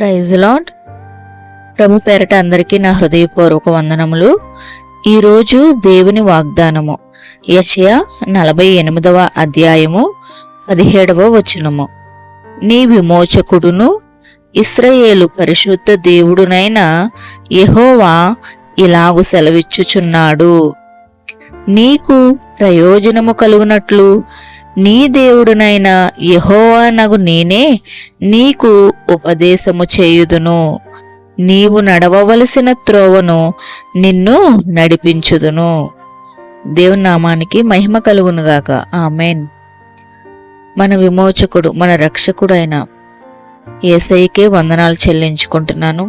Praise lord ప్రభు పేరట అందరికీ నా హృదయపూర్వక వందనములు. ఈరోజు దేవుని వాగ్దానము. యషయా నలభై ఎనిమిదవ అధ్యాయము పదిహేడవ వచనము. నీ విమోచకుడును ఇస్రయేలు పరిశుద్ధ దేవుడునైన యహోవా ఇలాగు సెలవిచ్చుచున్నాడు. నీకు ప్రయోజనము కలుగునట్లు నీ దేవుడునైన యహోవా నగు నేనే నీకు ఉపదేశము చేయుదును. నీవు నడవవలసిన త్రోవను నిన్ను నడిపించుదును. దేవుని నామానికి మహిమ కలుగునుగాక ఆమెన్. మన విమోచకుడు మన రక్షకుడు అయిన ఏసైకే వందనాలు చెల్లించుకుంటున్నాను.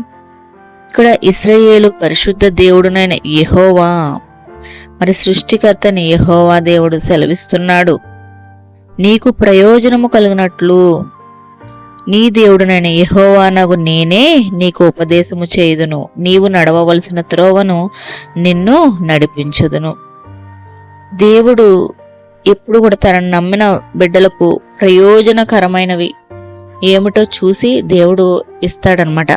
ఇక్కడ ఇస్రయేలు పరిశుద్ధ దేవుడునైన యహోవా. మరి సృష్టికర్తని యహోవా దేవుడు సెలవిస్తున్నాడు. నీకు ప్రయోజనము కలిగినట్లు. నీ దేవుడునైన యహోవానగు నేనే నీకు ఉపదేశము చేయుదును. నీవు నడవవలసిన త్రోవను నిన్ను నడిపించుదును. దేవుడు ఎప్పుడు కూడా తనను నమ్మిన బిడ్డలకు ప్రయోజనకరమైనవి ఏమిటో చూసి దేవుడు ఇస్తాడనమాట.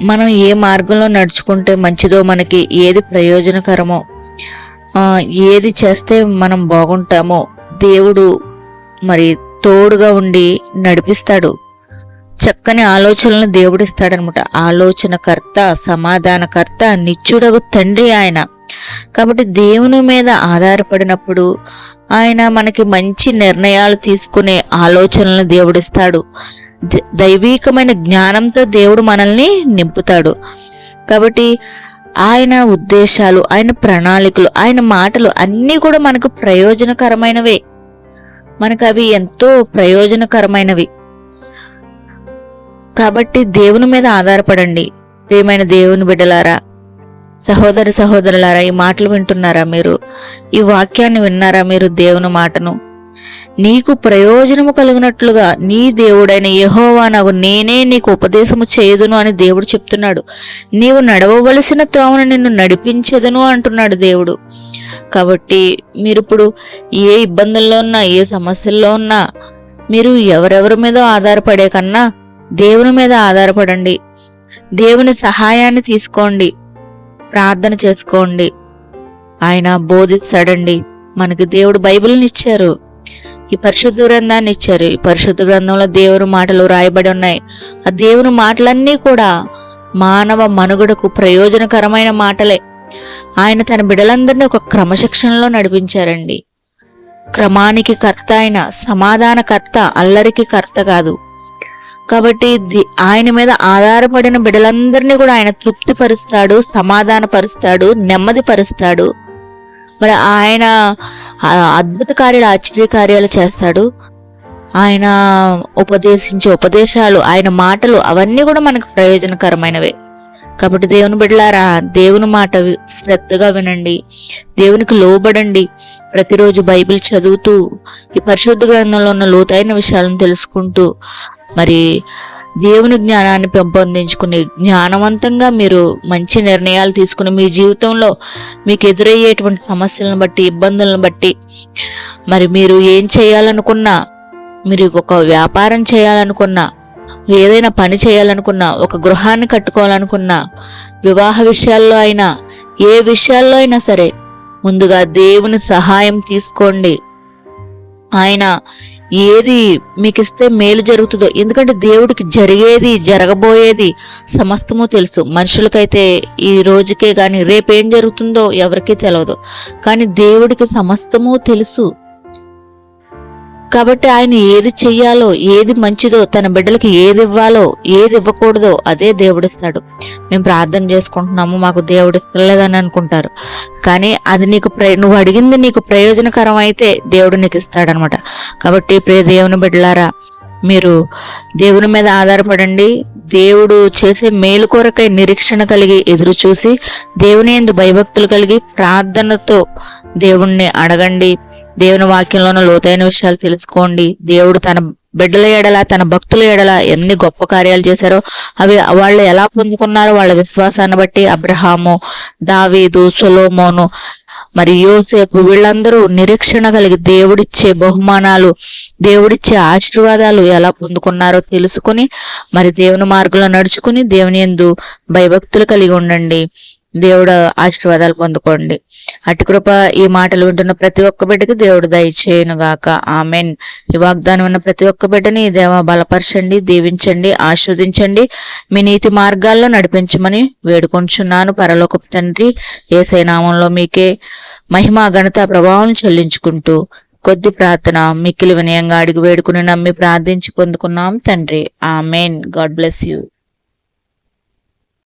మనం ఏ మార్గంలో నడుచుకుంటే మంచిదో మనకి ఏది ప్రయోజనకరమో ఏది చేస్తే మనం బాగుంటామో దేవుడు మరి తోడుగా ఉండి నడిపిస్తాడు. చక్కని ఆలోచనలను దేవుడిస్తాడనమాట. ఆలోచనకర్త సమాధానకర్త నిత్యుడగు తండ్రి ఆయన. కాబట్టి దేవుని మీద ఆధారపడినప్పుడు ఆయన మనకి మంచి నిర్ణయాలు తీసుకునే ఆలోచనలను దేవుడిస్తాడు. దైవీకమైన జ్ఞానంతో దేవుడు మనల్ని నింపుతాడు. కాబట్టి ఆయన ఉద్దేశాలు ఆయన ప్రణాళికలు ఆయన మాటలు అన్నీ కూడా మనకు ప్రయోజనకరమైనవే. మనకు అవి ఎంతో ప్రయోజనకరమైనవి. కాబట్టి దేవుని మీద ఆధారపడండి. ప్రియమైన దేవుని బిడ్డలారా సహోదరి సహోదరులారా ఈ మాటలు వింటున్నారా మీరు? ఈ వాక్యాన్ని విన్నారా మీరు దేవుని మాటను? నీకు ప్రయోజనము కలిగినట్లుగా నీ దేవుడైన యహోవా నాకు నేనే నీకు ఉపదేశము చేయదును అని దేవుడు చెప్తున్నాడు. నీవు నడవవలసిన త్రోవను నిన్ను నడిపించదును అంటున్నాడు దేవుడు. కాబట్టి మీరు ఇప్పుడు ఏ ఇబ్బందుల్లో ఉన్నా ఏ సమస్యల్లో ఉన్నా మీరు ఎవరెవరి మీద ఆధారపడే కన్నా దేవుని మీద ఆధారపడండి. దేవుని సహాయాన్ని తీసుకోండి. ప్రార్థన చేసుకోండి. ఆయన బోధిస్తాడండి. మనకి దేవుడు బైబిల్ని ఇచ్చారు. ఈ పరిశుద్ధ గ్రంథాన్ని ఇచ్చారు. ఈ పరిశుద్ధ గ్రంథంలో దేవుని మాటలు రాయబడి ఉన్నాయి. ఆ దేవుని మాటలన్నీ కూడా మానవ మనుగడకు ప్రయోజనకరమైన మాటలే. ఆయన తన బిడలందరినీ ఒక క్రమశిక్షణలో నడిపించారండి. క్రమానికి కర్త ఆయన సమాధానకర్త అల్లరికి కర్త కాదు. కాబట్టి ఆయన మీద ఆధారపడిన బిడలందరినీ కూడా ఆయన తృప్తిపరుస్తాడు సమాధానపరుస్తాడు నెమ్మదిపరుస్తాడు. మరి ఆయన అద్భుత కార్యాలు ఆశ్చర్య కార్యాలు చేస్తాడు. ఆయన ఉపదేశించే ఉపదేశాలు ఆయన మాటలు అవన్నీ కూడా మనకు ప్రయోజనకరమైనవే. కాబట్టి దేవుని బిడ్డలారా దేవుని మాట శ్రద్ధగా వినండి. దేవునికి లోబడండి. ప్రతిరోజు బైబిల్ చదువుతూ ఈ పరిశుద్ధ గ్రంథంలో ఉన్న లోతైన విషయాలను తెలుసుకుంటూ మరి దేవుని జ్ఞానాన్ని పెంపొందించుకుని జ్ఞానవంతంగా మీరు మంచి నిర్ణయాలు తీసుకుని మీ జీవితంలో మీకు ఎదురయ్యేటువంటి సమస్యలను బట్టి ఇబ్బందులను బట్టి మరి మీరు ఏం చేయాలనుకున్నా మీరు ఒక వ్యాపారం చేయాలనుకున్నా ఏదైనా పని చేయాలనుకున్నా ఒక గృహాన్ని కట్టుకోవాలనుకున్నా వివాహ విషయాల్లో అయినా ఏ విషయాల్లో అయినా సరే ముందుగా దేవుని సహాయం తీసుకోండి. ఆయన ఏది మీకు ఇస్తే మేలు జరుగుతుందో ఎందుకంటే దేవుడికి జరిగేది జరగబోయేది సమస్తము తెలుసు. మనుషులకైతే ఈ రోజుకే కానీ రేపేం జరుగుతుందో ఎవరికీ తెలియదు కానీ దేవుడికి సమస్తము తెలుసు. కాబట్టి ఆయన ఏది చెయ్యాలో ఏది మంచిదో తన బిడ్డలకి ఏది ఇవ్వాలో ఏది ఇవ్వకూడదో అదే దేవుడిస్తాడు. మేము ప్రార్థన చేసుకుంటున్నాము మాకు దేవుడు ఇస్తలేదని అనుకుంటారు. కానీ అది నీకు ప్ర నువ్వు అడిగింది నీకు ప్రయోజనకరం అయితే దేవుడు నీకు ఇస్తాడనమాట. కాబట్టి ప్రియ దేవుని బిడ్డలారా మీరు దేవుని మీద ఆధారపడండి. దేవుడు చేసే మేలు కొరకై నిరీక్షణ కలిగి ఎదురు చూసి దేవుని ఎందు భయభక్తులు కలిగి ప్రార్థనతో దేవుణ్ణి అడగండి. దేవుని వాక్యంలో ఉన్న లోతైన విషయాలు తెలుసుకోండి. దేవుడు తన బిడ్డల ఎడల తన భక్తుల ఎడల ఎన్ని గొప్ప కార్యాలు చేశారో అవి వాళ్ళు ఎలా పొందుకున్నారో వాళ్ళ విశ్వాసాన్ని బట్టి అబ్రహాము దావీదు సొలోమోను మరి యోసేపు వీళ్ళందరూ నిరీక్షణ కలిగి దేవుడిచ్చే బహుమానాలు దేవుడిచ్చే ఆశీర్వాదాలు ఎలా పొందుకున్నారో తెలుసుకుని మరి దేవుని మార్గంలో నడుచుకుని దేవుని ఎందు భయభక్తులు కలిగి ఉండండి. దేవుడు ఆశీర్వాదాలు పొందుకోండి. అటుకృప ఈ మాటలు వింటున్న ప్రతి ఒక్క బిడ్డకి దేవుడు దయచేయునుగాక ఆమెన్. ఈ వాగ్దానం ఉన్న ప్రతి ఒక్క బిడ్డని దేవ బలపరచండి దీవించండి ఆస్వాదించండి మీ నీతి మార్గాల్లో నడిపించమని వేడుకొంచున్నాను. పరలోకపు తండ్రి ఏసై నామంలో మీకే మహిమ ఘనత ప్రభావం చెల్లించుకుంటూ కొద్ది ప్రార్థన మిక్కిలి వినయంగా అడిగి వేడుకుని నమ్మి ప్రార్థించి పొందుకున్నాం తండ్రి. ఆమెన్. God bless you.